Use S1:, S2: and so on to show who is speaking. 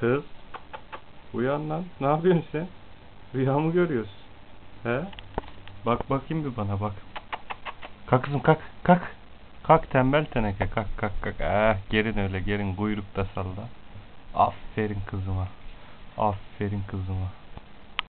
S1: Kız. Uyan lan. Ne yapıyorsun sen? Rüya mı görüyorsun? He? Bak bakayım bir bana bak. Kalk kızım kalk kalk. Kalk tembel teneke kalk kalk kalk. Eh gerin öyle gerin kuyrukta salla. Aferin kızıma. Aferin kızıma.